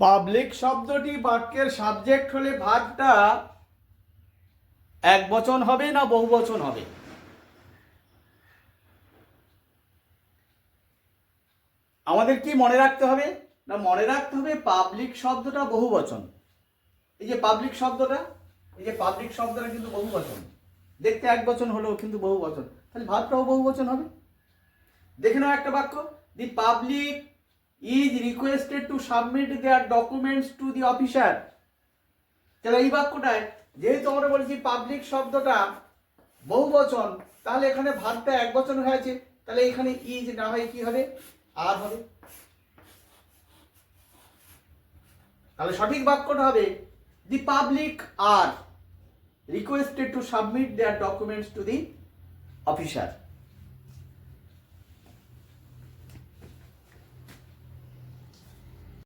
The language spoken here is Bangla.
পাবলিক শব্দটি বাক্যের সাবজেক্ট হলে ভাগটা এক বচন হবে না বহু বচন হবে? আমাদের কি মনে রাখতে হবে? না মনে রাখতে হবে পাবলিক শব্দটা বহু বচন। এই যে পাবলিক শব্দটা, এই যে পাবলিক শব্দটা কিন্তু বহু বচন। দেখতে এক বচন হলেও কিন্তু বহু বচন। তাহলে ভাতটাও বহু বচন হবে। দেখে নাও একটা বাক্য। The public is requested to submit their documents to the officer তাহলে এই বাক্যটায়, যেহেতু আমরা বলছি পাবলিক শব্দটা বহু বচন তাহলে এখানে ভাতটা এক বচন হয়েছে তাহলে এখানে ইজ না হয় কি হবে? আর হবে। তাহলে সঠিক বাক্যটা হবে the public are requested to submit their documents to the officer